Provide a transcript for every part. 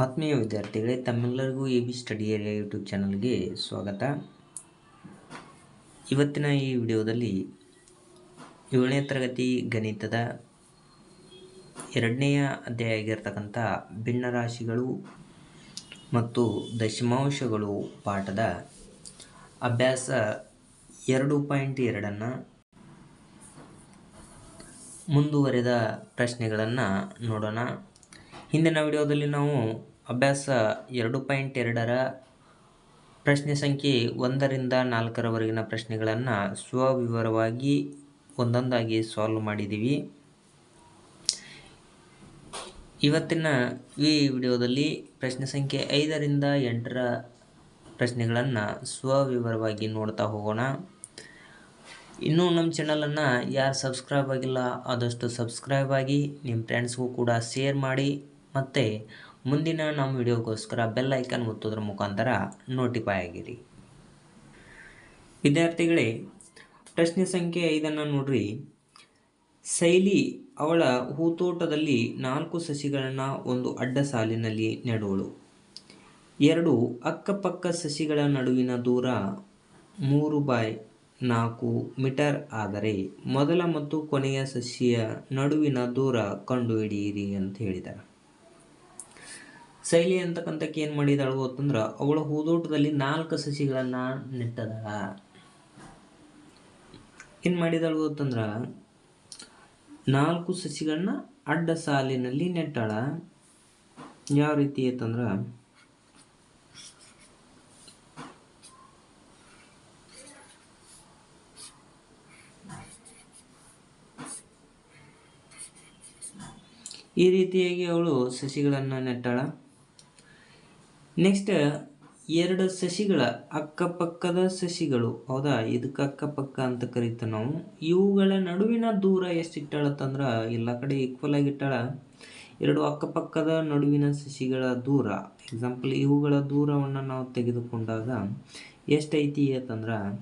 ಆತ್ಮೀಯ ವಿದ್ಯಾರ್ಥಿಗಳೇ, ತಮ್ಮೆಲ್ಲರಿಗೂ A B study area YouTube ಚಾನಲ್ಗೆ ಸ್ವಾಗತ. ಇವತ್ತಿನ ಈ ವಿಡಿಯೋದಲ್ಲಿ ಏಳನೇ ತರಗತಿ ಗಣಿತದ ಎರಡನೆಯ ಅಧ್ಯಾಯ ಆಗಿರ್ತಕ್ಕಂಥ ಭಿನ್ನರಾಶಿಗಳು ಮತ್ತು ದಶಮಾಂಶಗಳು ಪಾಠದ ಅಭ್ಯಾಸ ಎರಡು ಪಾಯಿಂಟ್ ಎರಡನ್ನು ಮುಂದುವರೆದ ಪ್ರಶ್ನೆಗಳನ್ನು ನೋಡೋಣ. ಹಿಂದಿನ ವಿಡಿಯೋದಲ್ಲಿ ನಾವು ಅಭ್ಯಾಸ ಎರಡು ಪಾಯಿಂಟ್ ಎರಡರ ಪ್ರಶ್ನೆ ಸಂಖ್ಯೆ ಒಂದರಿಂದ ನಾಲ್ಕರವರೆಗಿನ ಪ್ರಶ್ನೆಗಳನ್ನು ಸ್ವವಿವರವಾಗಿ ಒಂದೊಂದಾಗಿ ಸಾಲ್ವ್ ಮಾಡಿದ್ದೀವಿ. ಇವತ್ತಿನ ಈ ವಿಡಿಯೋದಲ್ಲಿ ಪ್ರಶ್ನೆ ಸಂಖ್ಯೆ ಐದರಿಂದ ಎಂಟರ ಪ್ರಶ್ನೆಗಳನ್ನು ಸ್ವವಿವರವಾಗಿ ನೋಡ್ತಾ ಹೋಗೋಣ. ಇನ್ನೂ ನಮ್ಮ ಚಾನಲನ್ನು ಯಾರು ಸಬ್ಸ್ಕ್ರೈಬ್ ಆಗಿಲ್ಲ ಆದಷ್ಟು ಸಬ್ಸ್ಕ್ರೈಬ್ ಆಗಿ ನಿಮ್ಮ ಫ್ರೆಂಡ್ಸ್ಗೂ ಕೂಡ ಶೇರ್ ಮಾಡಿ. ಮತ್ತು ಮುಂದಿನ ನಮ್ಮ ವಿಡಿಯೋಗೋಸ್ಕರ ಬೆಲ್ ಐಕನ್ ಒತ್ತೋದ್ರ ಮುಖಾಂತರ ನೋಟಿಫೈ ಆಗಿರಿ. ವಿದ್ಯಾರ್ಥಿಗಳೇ, ಪ್ರಶ್ನೆ ಸಂಖ್ಯೆ ಐದನ್ನು ನೋಡ್ರಿ. ಶೈಲಿ ಅವಳ ಹೂತೋಟದಲ್ಲಿ ನಾಲ್ಕು ಸಸಿಗಳನ್ನು ಒಂದು ಅಡ್ಡ ಸಾಲಿನಲ್ಲಿ ನೆಡುವಳು ಎರಡು ಅಕ್ಕಪಕ್ಕ ಸಸಿಗಳ ನಡುವಿನ ದೂರ ಮೂರು ಬೈ ನಾಲ್ಕು ಮೀಟರ್ ಆದರೆ ಮೊದಲ ಮತ್ತು ಕೊನೆಯ ಸಸಿಯ ನಡುವಿನ ದೂರ ಕಂಡುಹಿಡಿಯಿರಿ ಅಂತ ಹೇಳಿದ್ದಾರೆ ಶೈಲಿ ಅಂತಕ್ಕಂಥಕ್ಕೆ ಏನು ಮಾಡಿದಾಳು ಅಂತಂದ್ರೆ ಅವಳ ಹೂದೋಟದಲ್ಲಿ ನಾಲ್ಕು ಸಸಿಗಳನ್ನು ನೆಟ್ಟದಾಳ ಏನು ಮಾಡಿದಾಳು ಅಂತಂದ್ರೆ ನಾಲ್ಕು ಸಸಿಗಳನ್ನ ಅಡ್ಡ ಸಾಲಿನಲ್ಲಿ ನೆಟ್ಟಾಳ. ಯಾವ ರೀತಿ ಅಂತಂದ್ರೆ ಈ ರೀತಿಯಾಗಿ ಅವಳು ಸಸಿಗಳನ್ನು ನೆಟ್ಟಾಳ. ನೆಕ್ಸ್ಟ್ ಎರಡು ಸಸಿಗಳ ಅಕ್ಕಪಕ್ಕದ ಸಸಿಗಳು. ಹೌದಾ? ಇದಕ್ಕೆ ಅಕ್ಕಪಕ್ಕ ಅಂತ ಕರಿತೀವಿ ನಾವು. ಇವುಗಳ ನಡುವಿನ ದೂರ ಎಷ್ಟು ಇಟ್ಟಾಳತ್ತಂದ್ರೆ ಎಲ್ಲ ಕಡೆ ಈಕ್ವಲ್ ಆಗಿ ಇಟ್ಟಾಳ ಎರಡು ಅಕ್ಕಪಕ್ಕದ ನಡುವಿನ ಸಸಿಗಳ ದೂರ. ಎಕ್ಸಾಂಪಲ್ ಇವುಗಳ ದೂರವನ್ನು ನಾವು ತೆಗೆದುಕೊಂಡಾಗ ಎಷ್ಟೈತಿ ಅಂತಂದ್ರೆ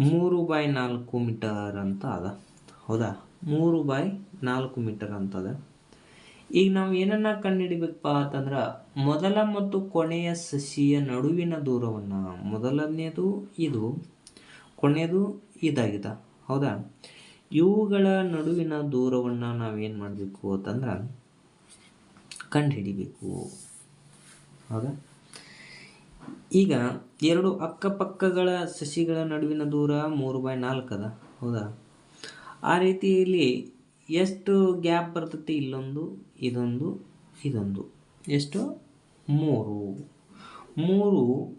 ಮೂರು ಬಾಯ್ ನಾಲ್ಕು ಮೀಟರ್ ಅಂತ ಅದ. ಹೌದಾ? ಮೂರು ಬಾಯ್ ನಾಲ್ಕು ಮೀಟರ್ ಅಂತದ. ಈಗ ನಾವು ಏನನ್ನ ಕಂಡುಹಿಡಿಬೇಕಪ್ಪ ಅಂತಂದ್ರೆ ಮೊದಲ ಮತ್ತು ಕೊನೆಯ ಸಸಿಯ ನಡುವಿನ ದೂರವನ್ನು ಮೊದಲನೇದು ಇದು ಕೊನೆಯದು ಇದಾಗಿದೆ. ಹೌದಾ? ಇವುಗಳ ನಡುವಿನ ದೂರವನ್ನು ನಾವೇನು ಮಾಡಬೇಕು ಅಂತಂದ್ರೆ ಕಂಡುಹಿಡಿಬೇಕು. ಹೌದಾ? ಈಗ ಎರಡು ಅಕ್ಕಪಕ್ಕಗಳ ಸಸಿಗಳ ನಡುವಿನ ದೂರ ಮೂರು ಬೈ ನಾಲ್ಕು ಅದ. ಹೌದಾ? ಆ ರೀತಿಯಲ್ಲಿ ಎಷ್ಟು ಗ್ಯಾಪ್ ಬರ್ತೈತಿ ಇಲ್ಲೊಂದು? ಇದೊಂದು ಇದೊಂದು. ಎಷ್ಟು? ಮೂರು. ಮೂರು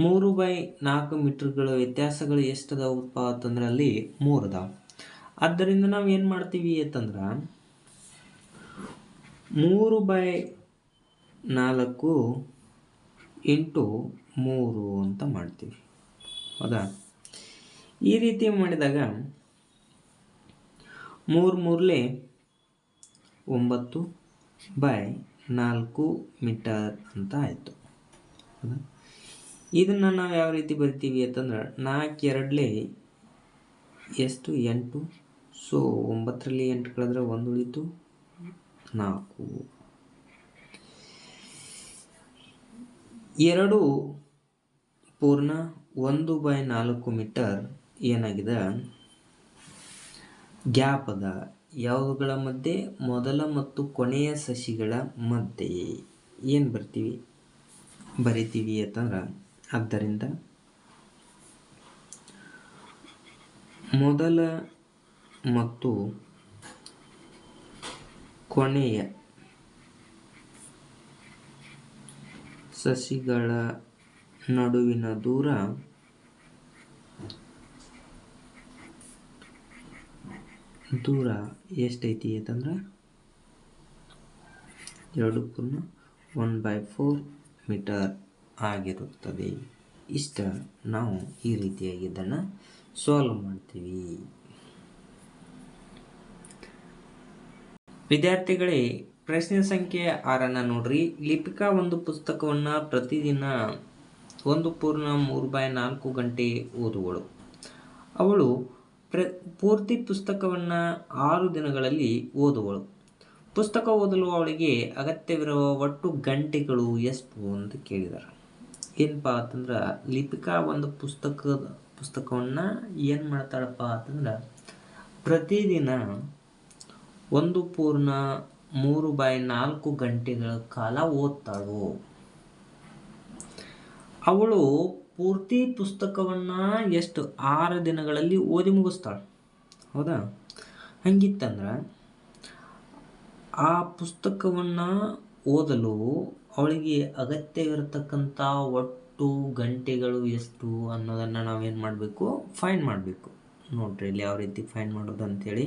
ಮೂರು ಬೈ ನಾಲ್ಕು ಮೀಟ್ರ್ಗಳ ವ್ಯತ್ಯಾಸಗಳು ಎಷ್ಟು ಅದಾವಪ್ಪ ಅಂತಂದ್ರೆ ಅಲ್ಲಿ ಮೂರು ಅದಾವ ಆದ್ದರಿಂದ ನಾವು ಏನು ಮಾಡ್ತೀವಿ ಅಂತಂದ್ರೆ ಮೂರು ಬೈ ನಾಲ್ಕು ಇಂಟು ಮೂರು ಅಂತ ಮಾಡ್ತೀವಿ. ಹೌದಾ? ಈ ರೀತಿ ಮಾಡಿದಾಗ ಮೂರು ಮೂರಲೆ ಒಂಬತ್ತು ಬೈ ನಾಲ್ಕು ಮೀಟರ್ ಅಂತ ಆಯಿತು. ಇದನ್ನು ನಾವು ಯಾವ ರೀತಿ ಬರಿತೀವಿ ಅಂತಂದ್ರೆ ನಾಲ್ಕು ಎರಡಲೇ ಎಷ್ಟು? ಎಂಟು. ಸೊ, ಒಂಬತ್ತರಲ್ಲಿ ಎಂಟು ಕಳೆದ್ರೆ ಒಂದು ಉಳಿತು ನಾಲ್ಕು. ಎರಡು ಪೂರ್ಣ ಒಂದು ಬೈ ನಾಲ್ಕು ಮೀಟರ್ ಏನಾಗಿದೆ? ಗ್ಯಾಪ್ ಅದ. ಯಾವುಗಳ ಮಧ್ಯೆ? ಮೊದಲ ಮತ್ತು ಕೊನೆಯ ಸಸಿಗಳ ಮಧ್ಯೆ. ಏನು ಬರ್ತೀವಿ? ಬರಿತೀವಿ ಅಂತಂದ್ರೆ, ಆದ್ದರಿಂದ ಮೊದಲ ಮತ್ತು ಕೊನೆಯ ಸಸಿಗಳ ನಡುವಿನ ದೂರ ದೂರ ಎಷ್ಟೈತಿ ಅಂತಂದ್ರೆ ಎರಡಕ್ಕೂ ಒನ್ ಬೈ ಫೋರ್ ಮೀಟರ್ ಆಗಿರುತ್ತದೆ. ಇಷ್ಟ ನಾವು ಈ ರೀತಿಯಾಗಿ ಇದನ್ನು ಸಾಲ್ವ್ ಮಾಡ್ತೀವಿ. ವಿದ್ಯಾರ್ಥಿಗಳೇ, ಪ್ರಶ್ನೆ ಸಂಖ್ಯೆ ಆರನ್ನು ನೋಡ್ರಿ. ಲಿಪಿಕಾ ಒಂದು ಪುಸ್ತಕವನ್ನು ಪ್ರತಿದಿನ ಒಂದು ಪೂರ್ಣ ಮೂರು ಬೈ ನಾಲ್ಕು ಗಂಟೆ ಓದುವಳು. ಅವಳು ಪ್ರ, ಪೂರ್ತಿ ಪುಸ್ತಕವನ್ನು ಆರು ದಿನಗಳಲ್ಲಿ ಓದುವಳು. ಪುಸ್ತಕ ಓದಲು ಅವಳಿಗೆ ಅಗತ್ಯವಿರುವ ಒಟ್ಟು ಗಂಟೆಗಳು ಎಷ್ಟು ಅಂತ ಕೇಳಿದ್ದಾರೆ ಏನಪ್ಪ ಅಂತಂದ್ರೆ, ಲಿಪಿಕಾ ಒಂದು ಪುಸ್ತಕದ, ಪುಸ್ತಕವನ್ನು ಏನು ಮಾಡ್ತಾಳಪ್ಪ ಅಂತಂದ್ರೆ, ಪ್ರತಿದಿನ ಒಂದು ಪೂರ್ಣ ಮೂರು ಬೈ ನಾಲ್ಕು ಗಂಟೆಗಳ ಕಾಲ ಓದ್ತಾಳು. ಅವಳು ಪೂರ್ತಿ ಪುಸ್ತಕವನ್ನು ಎಷ್ಟು ಆರು ದಿನಗಳಲ್ಲಿ ಓದಿ ಮುಗಿಸ್ತಾಳೆ? ಹೌದಾ? ಹಂಗಿತ್ತಂದ್ರೆ ಆ ಪುಸ್ತಕವನ್ನು ಓದಲು ಅವಳಿಗೆ ಅಗತ್ಯವಿರತಕ್ಕಂಥ ಒಟ್ಟು ಗಂಟೆಗಳು ಎಷ್ಟು ಅನ್ನೋದನ್ನು ನಾವೇನು ಮಾಡಬೇಕು? ಫೈನ್ ಮಾಡಬೇಕು. ನೋಡ್ರಿ ಇಲ್ಲಿ ಯಾವ ರೀತಿ ಫೈನ್ ಮಾಡೋದು ಅಂಥೇಳಿ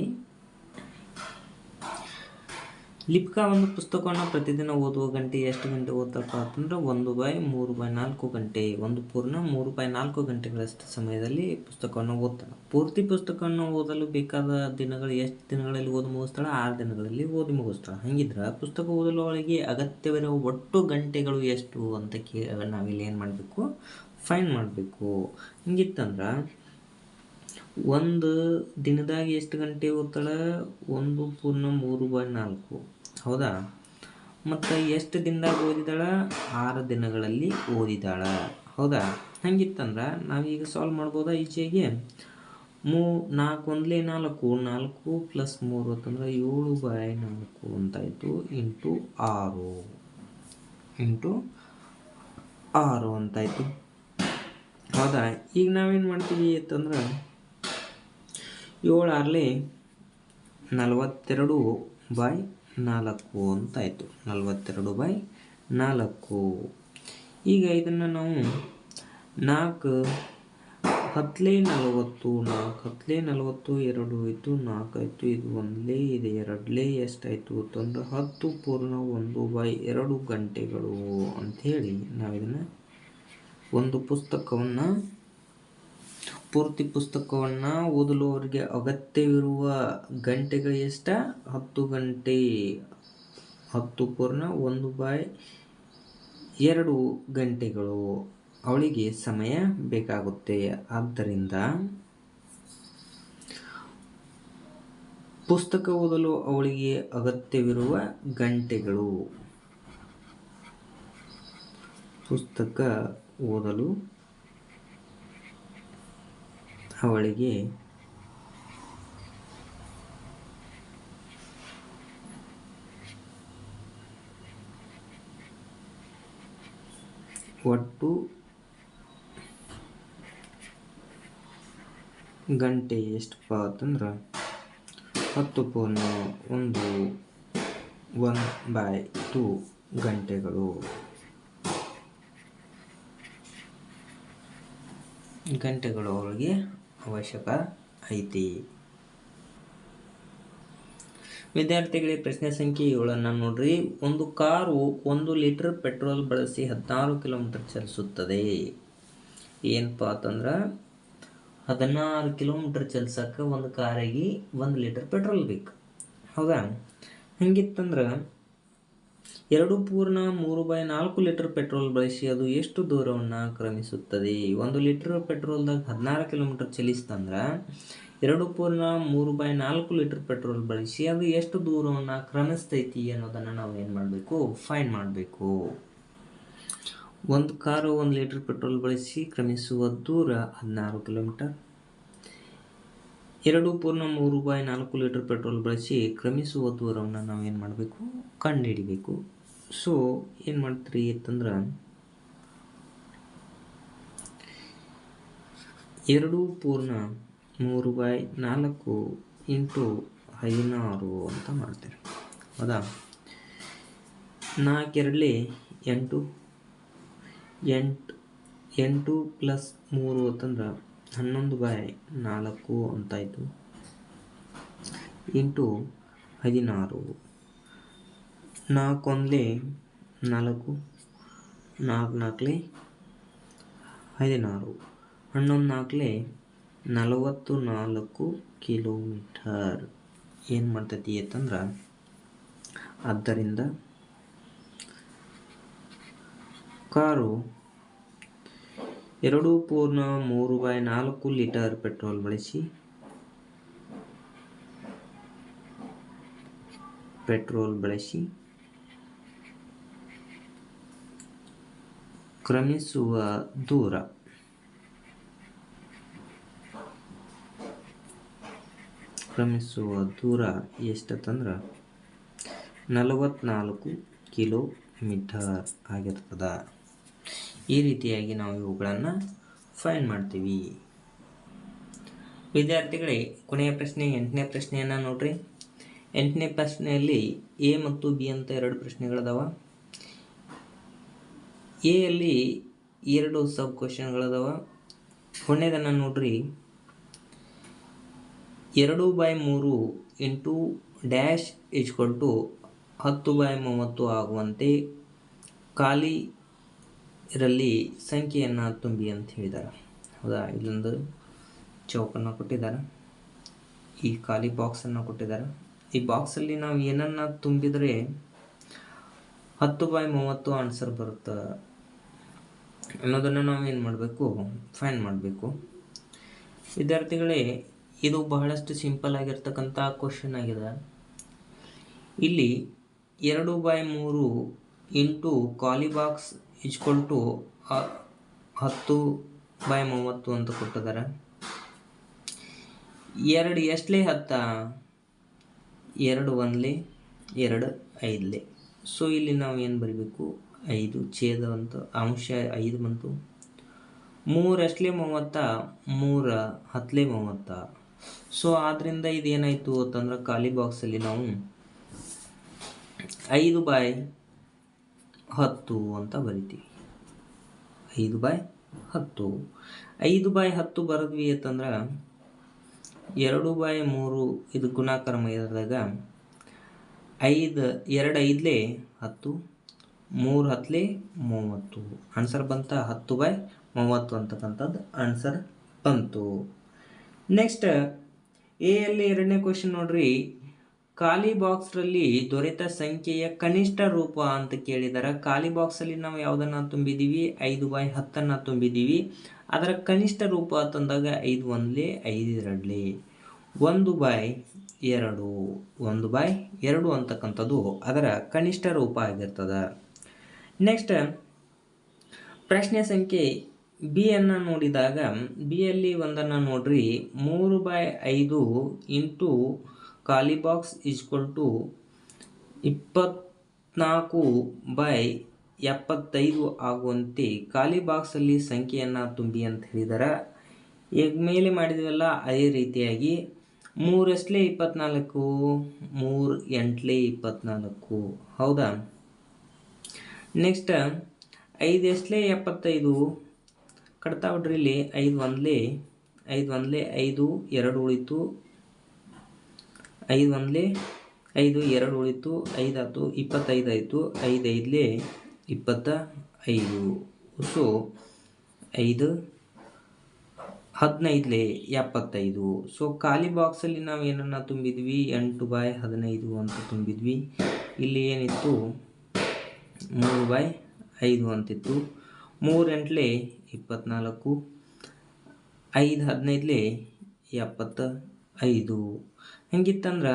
ಲಿಪ್ಕಾ ಒಂದು ಪುಸ್ತಕವನ್ನು ಪ್ರತಿದಿನ ಓದುವ ಗಂಟೆ ಎಷ್ಟು ಗಂಟೆ ಓದ್ತಪ್ಪ ಅಂತಂದ್ರೆ ಒಂದು ಬೈ ಮೂರು ಬೈ ನಾಲ್ಕು ಗಂಟೆ, ಒಂದು ಪೂರ್ಣ ಮೂರು ಬೈ ನಾಲ್ಕು ಗಂಟೆಗಳಷ್ಟು ಸಮಯದಲ್ಲಿ ಪುಸ್ತಕವನ್ನು ಓದ್ತಾನೆ. ಪೂರ್ತಿ ಪುಸ್ತಕವನ್ನು ಓದಲು ಬೇಕಾದ ದಿನಗಳು ಎಷ್ಟು ದಿನಗಳಲ್ಲಿ ಓದಿ ಮುಗಿಸ್ತಾಳೆ? ಆರು ದಿನಗಳಲ್ಲಿ ಓದಿ ಮುಗಿಸ್ತಾಳೆ. ಹಂಗಿದ್ರೆ ಪುಸ್ತಕ ಓದಲು ಅವಳಿಗೆ ಅಗತ್ಯವಿರುವ ಒಟ್ಟು ಗಂಟೆಗಳು ಎಷ್ಟು ಅಂತ ಕೇ, ನಾವಿಲ್ಲಿ ಏನು ಮಾಡಬೇಕು? ಫೈನ್ ಮಾಡಬೇಕು. ಹಿಂಗಿತ್ತಂದ್ರೆ ಒಂದು ದಿನದಾಗ ಎಷ್ಟು ಗಂಟೆ ಓದ್ತಾಳೆ? ಒಂದು ಪೂರ್ಣ ಮೂರು ಬೈ ನಾಲ್ಕು. ಹೌದಾ? ಮತ್ತು ಎಷ್ಟು ದಿನದಾಗ ಓದಿದಾಳ? ಆರು ದಿನಗಳಲ್ಲಿ ಓದಿದಾಳ. ಹೌದಾ? ಹಂಗಿತ್ತಂದ್ರೆ ನಾವೀಗ ಸಾಲ್ವ್ ಮಾಡ್ಬೋದಾ ಈಚೆಗೆ? ಮೂ ನಾಲ್ಕು ಒಂದಲೇ ನಾಲ್ಕು ನಾಲ್ಕು ಪ್ಲಸ್ ಮೂರು ಅಂತಂದ್ರೆ ಏಳು ಬೈ ನಾಲ್ಕು ಅಂತಾಯಿತು ಇಂಟು ಆರು. ಇಂಟು ಆರು ಅಂತಾಯಿತು ಹೌದಾ? ಈಗ ನಾವೇನು ಮಾಡ್ತೀವಿ ಅಂತಂದ್ರೆ ಏಳು ಆರಲಿ ನಲವತ್ತೆರಡು ಬೈ ನಾಲ್ಕು ಅಂತಾಯಿತು. ನಲವತ್ತೆರಡು ಬೈ ನಾಲ್ಕು. ಈಗ ಇದನ್ನು ನಾವು ನಾಲ್ಕು ಹತ್ತಲೇ ನಲವತ್ತು, ನಾಲ್ಕು ಹತ್ತಲೇ ನಲವತ್ತು, ಎರಡು ಆಯಿತು ನಾಲ್ಕು ಆಯಿತು, ಇದು ಒಂದಲೇ, ಇದೆ ಎರಡಲೇ, ಎಷ್ಟಾಯಿತು? ಅಂತಂದ್ರೆ ಹತ್ತು ಪೂರ್ಣ ಒಂದು ಬೈ ಎರಡು ಗಂಟೆಗಳು ಅಂಥೇಳಿ ನಾವಿದನ್ನು ಒಂದು ಪುಸ್ತಕವನ್ನು ಪೂರ್ತಿ ಪುಸ್ತಕವನ್ನು ಓದಲು ಅವರಿಗೆ ಅಗತ್ಯವಿರುವ ಗಂಟೆಗಳು ಎಷ್ಟ? ಹತ್ತು ಗಂಟೆ ಹತ್ತು ಪೂರ್ಣ ಒಂದು ಬಾಯ್ ಎರಡು ಗಂಟೆಗಳು ಅವಳಿಗೆ ಸಮಯ ಬೇಕಾಗುತ್ತೆ. ಆದ್ದರಿಂದ ಪುಸ್ತಕ ಓದಲು ಅವಳಿಗೆ ಅಗತ್ಯವಿರುವ ಗಂಟೆಗಳು. ಪುಸ್ತಕ ಓದಲು ಅವಳಿಗೆ ಒಟ್ಟು ಗಂಟೆ ಎಷ್ಟಪ್ಪ ಅಂತಂದ್ರೆ ಹತ್ತು ಪೂರ್ಣ ಒಂದು ಒನ್ ಬೈ ಟು ಗಂಟೆಗಳು. ಗಂಟೆಗಳು ಅವಳಿಗೆ ಅವಶ್ಯಕ ಐತಿ. ವಿದ್ಯಾರ್ಥಿಗಳಿಗೆ ಪ್ರಶ್ನೆ ಸಂಖ್ಯೆ ಏಳನ್ನು ನೋಡ್ರಿ. ಒಂದು ಕಾರು ಒಂದು ಲೀಟರ್ ಪೆಟ್ರೋಲ್ ಬಳಸಿ ಹದಿನಾರು ಕಿಲೋಮೀಟರ್ ಚಲಿಸುತ್ತದೆ. ಏನಪ್ಪ ಅಂತಂದ್ರೆ ಹದಿನಾರು ಕಿಲೋಮೀಟರ್ ಚಲಿಸೋಕೆ ಒಂದು ಕಾರಿಗೆ ಒಂದು ಲೀಟರ್ ಪೆಟ್ರೋಲ್ ಬೇಕು. ಹೌದಾ? ಹಂಗಿತ್ತಂದ್ರೆ ಎರಡು ಪೂರ್ಣ ಮೂರು ಬೈ ನಾಲ್ಕು ಲೀಟರ್ ಪೆಟ್ರೋಲ್ ಬಳಸಿ ಅದು ಎಷ್ಟು ದೂರವನ್ನು ಕ್ರಮಿಸುತ್ತದೆ? ಒಂದು ಲೀಟರ್ ಪೆಟ್ರೋಲ್ದಾಗ ಹದಿನಾರು ಕಿಲೋಮೀಟರ್ ಚಲಿಸ್ತಂದ್ರೆ ಎರಡು ಪೂರ್ಣ ಮೂರು ಬೈ ನಾಲ್ಕು ಲೀಟರ್ ಪೆಟ್ರೋಲ್ ಬಳಸಿ ಅದು ಎಷ್ಟು ದೂರವನ್ನು ಕ್ರಮಿಸ್ತೈತಿ ಅನ್ನೋದನ್ನು ನಾವು ಏನು ಮಾಡಬೇಕು? ಫೈನ್ ಮಾಡಬೇಕು. ಒಂದು ಕಾರು ಒಂದು ಲೀಟರ್ ಪೆಟ್ರೋಲ್ ಬಳಸಿ ಕ್ರಮಿಸುವ ದೂರ ಹದಿನಾರು ಕಿಲೋಮೀಟರ್. ಎರಡು ಪೂರ್ಣ ಮೂರು ಬಾಯ್ ನಾಲ್ಕು ಲೀಟರ್ ಪೆಟ್ರೋಲ್ ಬಳಸಿ ಕ್ರಮಿಸುವ ದೂರವನ್ನು ನಾವು ಏನು ಮಾಡಬೇಕು? ಕಂಡುಹಿಡಿಬೇಕು. ಸೊ ಏನು ಮಾಡ್ತೀರಿ ಅಂತಂದ್ರೆ ಎರಡು ಪೂರ್ಣ ಮೂರು ಬಾಯ್ ನಾಲ್ಕು ಇಂಟು ಹದಿನಾರು ಅಂತ ಮಾಡ್ತೀರಿ. ಹೌದಾ? ನಾಲ್ಕೆರಡಲಿ ಎಂಟು ಎಂಟು ಎಂಟು ಪ್ಲಸ್ ಮೂರು ಅಂತಂದ್ರೆ ಹನ್ನೊಂದು ಬೈ ನಾಲ್ಕು ಅಂತಾಯಿತು. ಇಂಟು ಹದಿನಾರು. ನಾಲ್ಕು ಒಂದಲೇ ನಾಲ್ಕು ನಾಲ್ಕು ನಾಲ್ಕಲೇ ಹದಿನಾರು. ಹನ್ನೊಂದು ನಾಲ್ಕಲೇ ನಲವತ್ತು ನಾಲ್ಕು ಕಿಲೋಮೀಟರ್. ಏನು ಮಾಡ್ತೈತಿ ಅಂತಂದ್ರೆ, ಆದ್ದರಿಂದ ಕಾರು ಎರಡು ಪೂರ್ಣ ಮೂರು ಬೈ ನಾಲ್ಕು ಲೀಟರ್ ಪೆಟ್ರೋಲ್ ಬಳಸಿ ಪೆಟ್ರೋಲ್ ಬಳಸಿ ಕ್ರಮಿಸುವ ದೂರ. ಕ್ರಮಿಸುವ ದೂರ ಎಷ್ಟಂತಂದ್ರೆ ನಲವತ್ನಾಲ್ಕು ಕಿಲೋಮೀಟರ್ ಆಗಿರ್ತದ. ಈ ರೀತಿಯಾಗಿ ನಾವು ಇವುಗಳನ್ನು ಫೈನ್ ಮಾಡ್ತೀವಿ. ವಿದ್ಯಾರ್ಥಿಗಳೇ, ಕೊನೆಯ ಪ್ರಶ್ನೆ, ಎಂಟನೇ ಪ್ರಶ್ನೆಯನ್ನು ನೋಡ್ರಿ. ಎಂಟನೇ ಪ್ರಶ್ನೆಯಲ್ಲಿ ಎ ಮತ್ತು ಬಿ ಅಂತ ಎರಡು ಪ್ರಶ್ನೆಗಳದಾವ. ಎ ಅಲ್ಲಿ ಎರಡು ಸಬ್ ಕ್ವಶನ್ಗಳದಾವ ಕೊನೆಯದನ್ನು ನೋಡ್ರಿ. ಎರಡು ಬೈ ಮೂರು ಇಂಟು ಡ್ಯಾಶ್ ಇಚ್ಕೊಟ್ಟು ಹತ್ತು ಬೈ ಮೂವತ್ತು ಆಗುವಂತೆ ಖಾಲಿ ಇದರಲ್ಲಿ ಸಂಖ್ಯೆಯನ್ನು ತುಂಬಿ ಅಂತ ಹೇಳಿದ್ದಾರೆ ಹೌದಾ? ಇಲ್ಲೊಂದು ಚೌಕನ್ನು ಕೊಟ್ಟಿದ್ದಾರೆ. ಈ ಖಾಲಿ ಬಾಕ್ಸನ್ನು ಕೊಟ್ಟಿದ್ದಾರೆ. ಈ ಬಾಕ್ಸಲ್ಲಿ ನಾವು ಏನನ್ನು ತುಂಬಿದರೆ ಹತ್ತು ಬೈ ಮೂವತ್ತು ಆನ್ಸರ್ ಬರುತ್ತೆ. ಅನ್ನೋದನ್ನು ನಾವು ಏನು ಮಾಡಬೇಕು? ಫೈನ್ ಮಾಡಬೇಕು. ವಿದ್ಯಾರ್ಥಿಗಳೇ, ಇದು ಬಹಳಷ್ಟು ಸಿಂಪಲ್ ಆಗಿರ್ತಕ್ಕಂಥ ಕ್ವಶನ್ ಆಗಿದೆ. ಇಲ್ಲಿ ಎರಡು ಬೈ ಮೂರು ಇಂಟು ಖಾಲಿ ಬಾಕ್ಸ್ ಇಜ್ಕೊಲ್ ಟು ಹತ್ತು ಬೈ ಮೂವತ್ತು ಅಂತ ಕೊಟ್ಟಿದ್ದಾರೆ. ಎರಡು ಎಷ್ಟಲೇ ಹತ್ತ? ಎರಡು ಒಂದ್ಲಿ, ಎರಡು ಐದ್ಲಿ. ಸೊ, ಇಲ್ಲಿ ನಾವು ಏನು ಬರೀಬೇಕು? ಐದು ಛೇದ ಅಂತ, ಅಂಶ ಐದು ಬಂತು. ಮೂರು ಎಷ್ಟಲೇ ಮೂವತ್ತ? ಮೂರು ಹತ್ತಲೇ ಮೂವತ್ತ? ಸೊ ಆದ್ದರಿಂದ ಇದೇನಾಯಿತು ಅಂತಂದ್ರೆ ಖಾಲಿ ಬಾಕ್ಸಲ್ಲಿ ನಾವು ಐದು ಬಾಯ್ ಹತ್ತು ಅಂತ ಬರಿತೀವಿ. ಐದು ಬಾಯ್ ಹತ್ತು. ಐದು ಬಾಯ್ ಹತ್ತು ಬರೆದ್ವಿ ಅಂತಂದ್ರೆ ಎರಡು ಬಾಯ್ ಮೂರು ಇದು ಗುಣಾಕಾರ ಮೈದಾಗ ಐದು, ಎರಡು ಐದಲೇ ಹತ್ತು, ಮೂರು ಹತ್ತಲೇ ಮೂವತ್ತು. ಆನ್ಸರ್ ಬಂತ ಹತ್ತು ಬಾಯ್ ಮೂವತ್ತು ಅಂತಕ್ಕಂಥದ್ದು ಆನ್ಸರ್ ಬಂತು. ನೆಕ್ಸ್ಟ್ ಎ ಅಲ್ಲಿ ಎರಡನೇ ಕ್ವಶನ್ ನೋಡ್ರಿ. ಖಾಲಿ ಬಾಕ್ಸ್ರಲ್ಲಿ ದೊರೆತ ಸಂಖ್ಯೆಯ ಕನಿಷ್ಠ ರೂಪ ಅಂತ ಕೇಳಿದಾರೆ. ಖಾಲಿ ಬಾಕ್ಸಲ್ಲಿ ನಾವು ಯಾವುದನ್ನು ತುಂಬಿದ್ದೀವಿ ಐದು ಬೈ ಹತ್ತನ್ನು ತುಂಬಿದ್ದೀವಿ ಅದರ ಕನಿಷ್ಠ ರೂಪ ತಂದಾಗ ಐದು ಒಂದಲೇ ಐದು ಎರಡ್ಲೆ. ಒಂದು ಬೈ ಎರಡು. ಒಂದು ಬೈ ಎರಡು ಅಂತಕ್ಕಂಥದ್ದು ಅದರ ಕನಿಷ್ಠ ರೂಪ ಆಗಿರ್ತದೆ. ನೆಕ್ಸ್ಟ್ ಪ್ರಶ್ನೆ ಸಂಖ್ಯೆ ಬಿಯನ್ನು ನೋಡಿದಾಗ ಬಿಯಲ್ಲಿ ಒಂದನ್ನು ನೋಡ್ರಿ. ಮೂರು ಬೈ ಐದು ಇಂಟು ಖಾಲಿ ಬಾಕ್ಸ್ ಈಕ್ವಲ್ ಟು ಇಪ್ಪತ್ನಾಲ್ಕು ಬೈ ಎಪ್ಪತ್ತೈದು ಆಗುವಂತೆ ಖಾಲಿ ಬಾಕ್ಸಲ್ಲಿ ಸಂಖ್ಯೆಯನ್ನು ತುಂಬಿ ಅಂತ ಹೇಳಿದ್ದಾರೆ ಈಗ ಮೇಲೆ ಮಾಡಿದ್ವಲ್ಲ, ಅದೇ ರೀತಿಯಾಗಿ ಮೂರಷ್ಟಲೇ ಇಪ್ಪತ್ನಾಲ್ಕು ಮೂರು ಎಂಟ್ಲೇ ಇಪ್ಪತ್ನಾಲ್ಕು. ಹೌದಾ? ನೆಕ್ಸ್ಟ್ ಐದು ಎಷ್ಟಲೇ ಎಪ್ಪತ್ತೈದು? ಕಟ್ತಾ ಬಿಡ್ರಿ ಇಲ್ಲಿ, ಐದು ಒಂದ್ಲೇ ಐದು ಒಂದ್ಲೇ ಐದು, ಎರಡು ಉಳಿತು. ಐದು ಒಂದ್ಲೇ, ಐದು ಎರಡು ಉಳಿತು, ಐದು ಆಯ್ತು ಇಪ್ಪತ್ತೈದು ಆಯಿತು, ಐದು ಐದಲೇ, ಇಪ್ಪತ್ತ ಐದು. ಸೊ ಐದು, ಹದಿನೈದಲೇ, ಎಪ್ಪತ್ತೈದು. ಸೊ ಖಾಲಿ ಬಾಕ್ಸಲ್ಲಿ ನಾವು ಏನನ್ನು ತುಂಬಿದ್ವಿ? ಎಂಟು ಬಾಯ್ ಹದಿನೈದು ಅಂತ ತುಂಬಿದ್ವಿ. ಇಲ್ಲಿ ಏನಿತ್ತು? ಮೂರು ಬಾಯ್ ಐದು ಅಂತಿತ್ತು. ಮೂರು ಎಂಟ್ಲೆ, ಇಪ್ಪತ್ನಾಲ್ಕು. ಐದು ಹದಿನೈದಲೇ, ಎಪ್ಪತ್ತ ಐದು. ಹೆಂಗಿತ್ತಂದ್ರೆ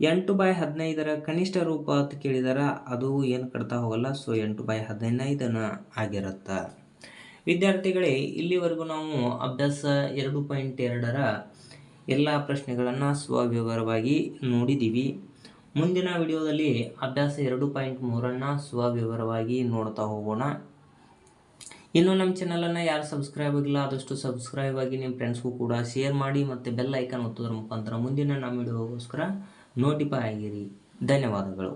ಎಂಟು ಬಾಯ್ ಹದಿನೈದರ ಕನಿಷ್ಠ ರೂಪ ಅಂತ ಕೇಳಿದಾರ, ಅದು ಏನು ಕಟ್ತಾ ಹೋಗಲ್ಲ. ಸೊ ಎಂಟು ಬಾಯ್ ಹದಿನೈದನ ಆಗಿರುತ್ತೆ. ವಿದ್ಯಾರ್ಥಿಗಳೇ, ಇಲ್ಲಿವರೆಗೂ ನಾವು ಅಭ್ಯಾಸ ಎರಡು ಪಾಯಿಂಟ್ ಎರಡರ ಎಲ್ಲ ಪ್ರಶ್ನೆಗಳನ್ನು ಸ್ವವಿವರವಾಗಿ ನೋಡಿದ್ದೀವಿ ಮುಂದಿನ ವಿಡಿಯೋದಲ್ಲಿ ಅಭ್ಯಾಸ ಎರಡು ಪಾಯಿಂಟ್ ಮೂರನ್ನು ಸ್ವವಿವರವಾಗಿ ನೋಡ್ತಾ ಹೋಗೋಣ. ಇನ್ನು ನಮ್ಮ ಚಾನಲನ್ನು ಯಾರು ಸಬ್ಸ್ಕ್ರೈಬ್ ಆಗಿಲ್ಲ, ಆದಷ್ಟು ಸಬ್ಸ್ಕ್ರೈಬ್ ಆಗಿ ನಿಮ್ಮ ಫ್ರೆಂಡ್ಸ್ಗೂ ಕೂಡ ಶೇರ್ ಮಾಡಿ ಮತ್ತು ಬೆಲ್ ಐಕನ್ ಒತ್ತೋದ್ರ ಮುಖಾಂತರ ಮುಂದಿನ ನಮ್ಮ ವಿಡಿಯೋಗೋಸ್ಕರ ನೋಟಿಫೈ ಆಗಿರಿ. ಧನ್ಯವಾದಗಳು.